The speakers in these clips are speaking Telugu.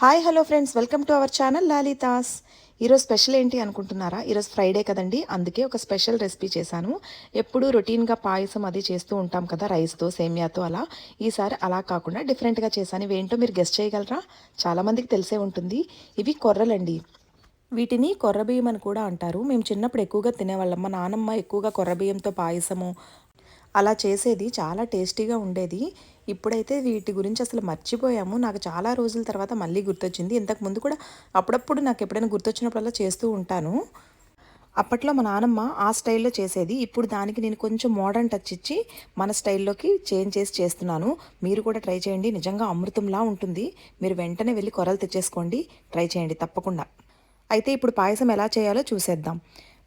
Hi hello friends. Welcome to our channel Lalitha's. ఈరోజు స్పెషల్ ఏంటి అనుకుంటున్నారా? ఈరోజు ఫ్రైడే కదండి. అందుకే ఒక స్పెషల్ రెసిపీ చేశాను. ఎప్పుడు రొటీన్గా పాయసం అది చేస్తూ ఉంటాం కదా రైస్తో సేమియాతో అలా. ఈసారి అలా కాకుండా డిఫరెంట్గా చేశాను. ఇవేంటో మీరు గెస్ట్ చేయగలరా? చాలామందికి తెలిసే ఉంటుంది. ఇవి కొర్రలండి. వీటిని కొర్రబియ్యం అని కూడా అంటారు. మేము చిన్నప్పుడు ఎక్కువగా తినేవాళ్ళం. మా నానమ్మ ఎక్కువగా కొర్రబియ్యంతో పాయసము అలా చేసేది చాలా టేస్టీగా ఉండేది. ఇప్పుడైతే వీటి గురించి అసలు మర్చిపోయాము. నాకు చాలా రోజుల తర్వాత మళ్ళీ గుర్తొచ్చింది. ఇంతకు ముందు కూడా అప్పుడప్పుడు నాకు ఎప్పుడైనా గుర్తొచ్చినప్పుడల్లా చేస్తూ ఉంటాను. అప్పట్లో మా నానమ్మ ఆ స్టైల్లో చేసేది. ఇప్పుడు దానికి నేను కొంచెం మోడర్న్ టచ్ ఇచ్చి మన స్టైల్లోకి చేంజ్ చేసి చేస్తున్నాను. మీరు కూడా ట్రై చేయండి. నిజంగా అమృతంలా ఉంటుంది. మీరు వెంటనే వెళ్ళి కొరలు తెచ్చేసుకోండి. ట్రై చేయండి తప్పకుండా. అయితే ఇప్పుడు పాయసం ఎలా చేయాలో చూసేద్దాం.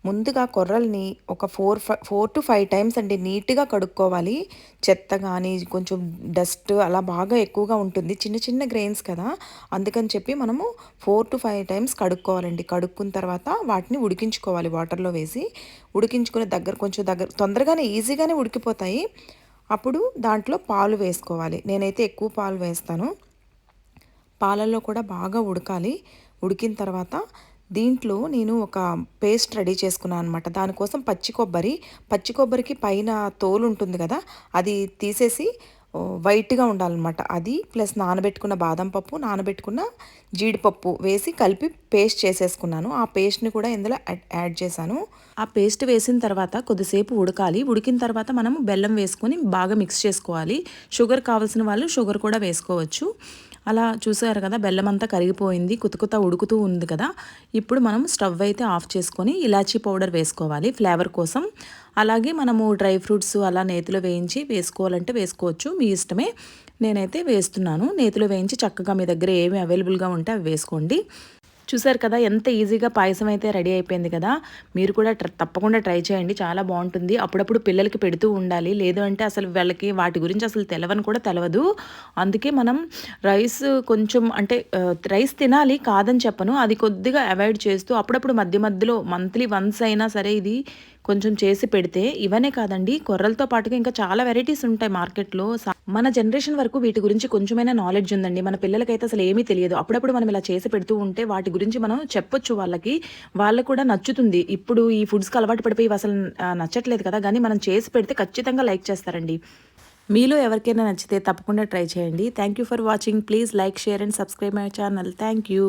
ముందుగా కొర్రల్ని ఒక four four two five times అండి నీట్గా కడుక్కోవాలి. చెత్త కానీ కొంచెం డస్ట్ అలా బాగా ఎక్కువగా ఉంటుంది. చిన్న చిన్న గ్రెయిన్స్ కదా. అందుకని చెప్పి మనము ఫోర్ టు ఫైవ్ టైమ్స్ కడుక్కోవాలండి. కడుక్కున్న తర్వాత వాటిని ఉడికించుకోవాలి వాటర్లో వేసి. ఉడికించుకునే దగ్గర కొంచెం దగ్గర తొందరగానే ఈజీగానే ఉడికిపోతాయి. అప్పుడు దాంట్లో పాలు వేసుకోవాలి. నేనైతే ఎక్కువ పాలు వేస్తాను. పాలల్లో కూడా బాగా ఉడకాలి. ఉడికిన తర్వాత దీంట్లో నేను ఒక పేస్ట్ రెడీ చేసుకున్నాను అనమాట దానికోసం పచ్చి కొబ్బరి పచ్చి కొబ్బరికి పైన తోలు ఉంటుంది కదా అది తీసేసి వైట్గా ఉండాలన్నమాట. అది ప్లస్ నానబెట్టుకున్న బాదం పప్పు నానబెట్టుకున్న జీడిపప్పు వేసి కలిపి పేస్ట్ చేసేసుకున్నాను. ఆ పేస్ట్ని కూడా ఇందులో యాడ్ చేశాను. ఆ పేస్ట్ వేసిన తర్వాత కొద్దిసేపు ఉడకాలి. ఉడికిన తర్వాత మనం బెల్లం వేసుకొని బాగా మిక్స్ చేసుకోవాలి. షుగర్ కావాల్సిన వాళ్ళు షుగర్ కూడా వేసుకోవచ్చు. అలా చూసారు కదా బెల్లం అంతా కరిగిపోయింది కుతకుత ఉడుకుతూ ఉంది కదా. ఇప్పుడు మనం స్టవ్ అయితే ఆఫ్ చేసుకొని ఇలాచీ పౌడర్ వేసుకోవాలి ఫ్లేవర్ కోసం. అలాగే మనము డ్రై ఫ్రూట్స్ అలా నేతిలో వేయించి వేసుకోవాలంటే వేసుకోవచ్చు. మీ ఇష్టమే. నేనైతే వేస్తున్నాను. నేతిలో వేయించి చక్కగా మీ దగ్గర ఏమి అవైలబుల్గా ఉంటే అవి వేసుకోండి. చూసారు కదా ఎంత ఈజీగా పాయసం అయితే రెడీ అయిపోయింది కదా. మీరు కూడా తప్పకుండా ట్రై చేయండి చాలా బాగుంటుంది. అప్పుడప్పుడు పిల్లలకి పెడుతూ ఉండాలి. లేదు అంటే అసలు వాళ్ళకి వాటి గురించి అసలు తెలవని కూడా తెలవదు. అందుకే మనం రైస్ కొంచెం అంటే రైస్ తినాలి కాదని చెప్పను. అది కొద్దిగా అవాయిడ్ చేస్తూ అప్పుడప్పుడు మధ్య మధ్యలో మంత్లీ వన్స్ అయినా సరే ఇది కొంచెం చేసి పెడితే ఇవనే కాదండి. కొర్రలతో పాటుగా ఇంకా చాలా వెరైటీస్ ఉంటాయి మార్కెట్లో. మన జనరేషన్ వరకు వీటి గురించి కొంచెమైనా నాలెడ్జ్ ఉందండి. మన పిల్లలకైతే అసలు ఏమీ తెలియదు. అప్పుడప్పుడు మనం ఇలా చేసి పెడుతూ ఉంటే వాటి గురించి మనం చెప్పొచ్చు వాళ్ళకి. వాళ్ళకు కూడా నచ్చుతుంది. ఇప్పుడు ఈ ఫుడ్స్కి అలవాటు పడిపోయి అసలు నచ్చట్లేదు కదా. కానీ మనం చేసి పెడితే ఖచ్చితంగా లైక్ చేస్తారండి. మీలో ఎవరికైనా నచ్చితే తప్పకుండా ట్రై చేయండి. Thank you for watching. Please like share and subscribe my channel. Thank you.